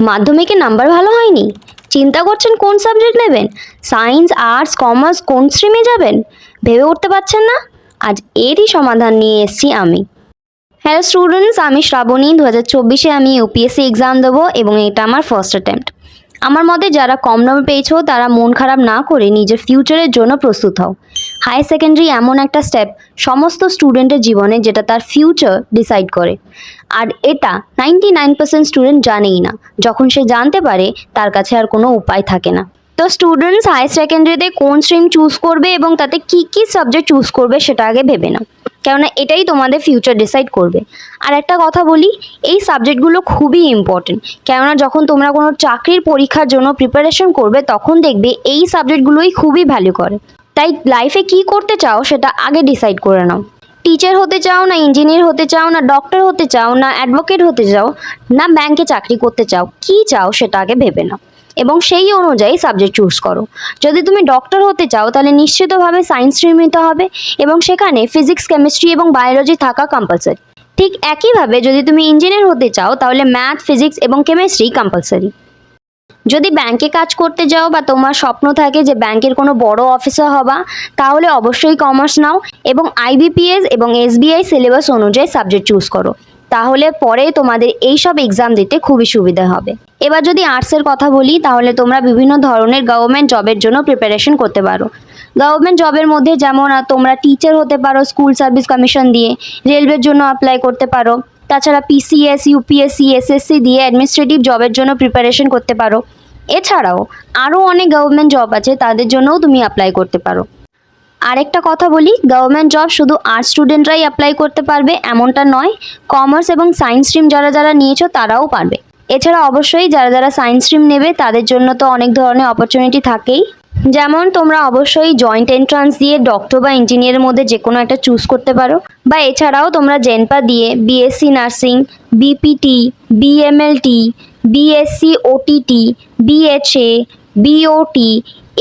মাধ্যমিকে নাম্বার ভালো হয়নি। চিন্তা করছেন কোন সাবজেক্ট নেবেন? সায়েন্স আর্টস কমার্স কোন স্ট্রিমে যাবেন? ভেবে উঠতে পারছেন না? আজ এরই সমাধান নিয়ে এসেছি আমি। হ্যালো স্টুডেন্টস আমি শ্রাবণী। দু হাজার চব্বিশে আমি ইউপিএসসি এক্সাম দেবো এবং এটা আমার ফার্স্ট অ্যাটেম্প্ট আমার মতে যারা কম নম্বর পেয়েছ, তারা মন খারাপ না করে নিজের ফিউচারের জন্য প্রস্তুত হও। হায়ার সেকেন্ডারি এমন একটা স্টেপ সমস্ত স্টুডেন্টের জীবনে যেটা তার ফিউচার ডিসাইড করে। আর এটা নাইনটি নাইন পার্সেন্ট স্টুডেন্ট জানেই না। যখন সে জানতে পারে, তার কাছে আর কোনো উপায় থাকে না। তো স্টুডেন্টস হায়ার সেকেন্ডারিতে কোন স্ট্রিম চুজ করবে এবং তাতে কী কী সাবজেক্ট চুজ করবে সেটা আগে ভেবে নাও। কেননা এটাই তোমাদের ফিউচার ডিসাইড করবে। আর একটা কথা বলি, এই সাবজেক্টগুলো খুবই ইম্পর্টেন্ট কেননা যখন তোমরা কোনো চাকরির পরীক্ষার জন্য প্রিপারেশন করবে, তখন দেখবে এই সাবজেক্টগুলোই খুবই ভ্যালু করে। তাই লাইফে কি করতে চাও সেটা আগে ডিসাইড করে নাও। টিচার হতে চাও না ইঞ্জিনিয়ার হতে চাও না ডক্টর হতে চাও না অ্যাডভোকেট হতে চাও না ব্যাংকে চাকরি করতে চাও, কি চাও সেটা আগে ভেবে নাও। এবং সেই অনুযায়ী সাবজেক্ট চুজ করো। যদি তুমি ডক্টর হতে চাও তাহলে নিশ্চিতভাবে সায়েন্স স্ট্রিম নিতে হবে এবং সেখানে ফিজিক্স কেমিস্ট্রি এবং বায়োলজি থাকা কম্পালসারি ঠিক একইভাবে যদি তুমি ইঞ্জিনিয়ার হতে চাও তাহলে ম্যাথ ফিজিক্স এবং কেমিস্ট্রি কম্পালসারি যদি ব্যাংকে কাজ করতে যাও বা তোমার স্বপ্ন থাকে যে ব্যাংকের কোনো বড় অফিসার হবা, তাহলে অবশ্যই কমার্স নাও এবং আইবিপিএস এবং এসবিআই সিলেবাস অনুযায়ী সাবজেক্ট চুজ করো। তাহলে পরে তোমাদের এই সব এক্সাম দিতে খুবই সুবিধা হবে। এবার যদি আর্টসের কথা বলি, তাহলে তোমরা বিভিন্ন ধরনের গভর্নমেন্ট জবের জন্য প্রিপারেশন করতে পারো। গভর্নমেন্ট জবের মধ্যে যেমন তোমরা টিচার হতে পারো স্কুল সার্ভিস কমিশন দিয়ে রেলওয়ের জন্য অ্যাপ্লাই করতে পারো। তাছাড়া পিসিএস ইউপিএসসি এসএসসি দিয়ে অ্যাডমিনিস্ট্রেটিভ জবের জন্য প্রিপারেশন করতে পারো। এছাড়াও আরও অনেক গভর্নমেন্ট জব আছে, তাদের জন্যও তুমি অ্যাপ্লাই করতে পারো। আরেকটা কথা বলি গভর্নমেন্ট জব শুধু আর্টস স্টুডেন্টরাই অ্যাপ্লাই করতে পারবে, এমনটা নয় কমার্স এবং সায়েন্স স্ট্রিম যারা যারা নিয়েছো, তারাও পারবে। এছাড়া অবশ্যই যারা যারা সায়েন্স স্ট্রিম নেবে, তাদের জন্য তো অনেক ধরনের অপরচুনিটি থাকেই। যেমন তোমরা অবশ্যই জয়েন্ট এন্ট্রান্স দিয়ে ডক্টর বা ইঞ্জিনিয়ারের মধ্যে যে কোনো একটা চুজ করতে পারো। বা এছাড়াও তোমরা জেনপা দিয়ে BSc nursing BPT BMLT BSc OTT BHA BOT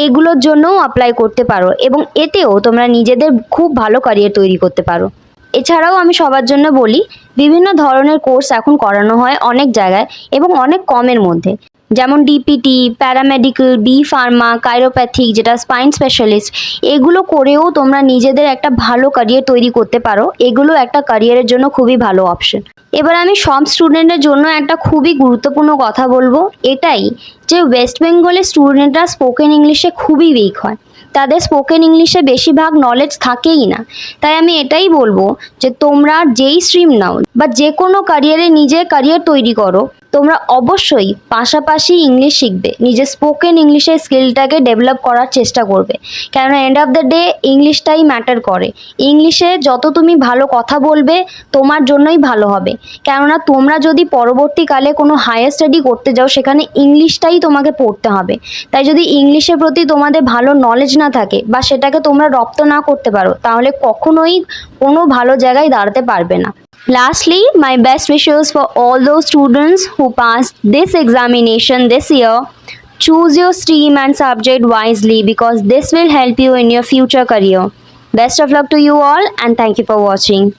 এগুলোর জন্যও অ্যাপ্লাই করতে পারো এবং এতেও তোমরা নিজেদের খুব ভালো ক্যারিয়ার তৈরি করতে পারো। এছাড়াও আমি সবার জন্য বলি, বিভিন্ন ধরনের কোর্স এখন করানো হয় অনেক জায়গায় এবং অনেক কমের মধ্যে। যেমন DPT paramedical B pharma chiropathic যেটা স্পাইন স্পেশালিস্ট এগুলো করেও তোমরা নিজেদের একটা ভালো ক্যারিয়ার তৈরি করতে পারো। এগুলো একটা ক্যারিয়ারের জন্য খুবই ভালো অপশন এবার আমি সব স্টুডেন্টের জন্য একটা খুবই গুরুত্বপূর্ণ কথা বলব। এটাই যে ওয়েস্ট বেঙ্গলের স্টুডেন্টরা স্পোকেন ইংলিশে খুবই উইক হয়। তাদের স্পোকেন ইংলিশে বেশিরভাগ নলেজ থাকেই না। তাই আমি এটাই বলব যে তোমরা যেই স্ট্রিম নাও বা যে কোনো ক্যারিয়ারে নিজের ক্যারিয়ার তৈরি করো তোমরা অবশ্যই পাশাপাশি ইংলিশ শিখবে। নিজের স্পোকেন ইংলিশের স্কিলটাকে ডেভেলপ করার চেষ্টা করবে। কেননা এন্ড অফ দ্য ডে ইংলিশটাই ম্যাটার করে। ইংলিশে যত তুমি ভালো কথা বলবে, তোমার জন্যই ভালো হবে। কেননা তোমরা যদি পরবর্তীকালে কোনো হায়ার স্টাডি করতে যাও, সেখানে ইংলিশটাই তোমাকে পড়তে হবে। তাই যদি ইংলিশের প্রতি তোমাদের ভালো নলেজ না থাকে বা সেটাকে তোমরা রপ্ত না করতে পারো, তাহলে কখনোই কোনো ভালো জায়গায় দাঁড়াতে পারবে না। Lastly, my best wishes for all those students who passed this examination this year. Choose your stream and subject wisely because this will help you in your future career. Best of luck to you all and thank you for watching.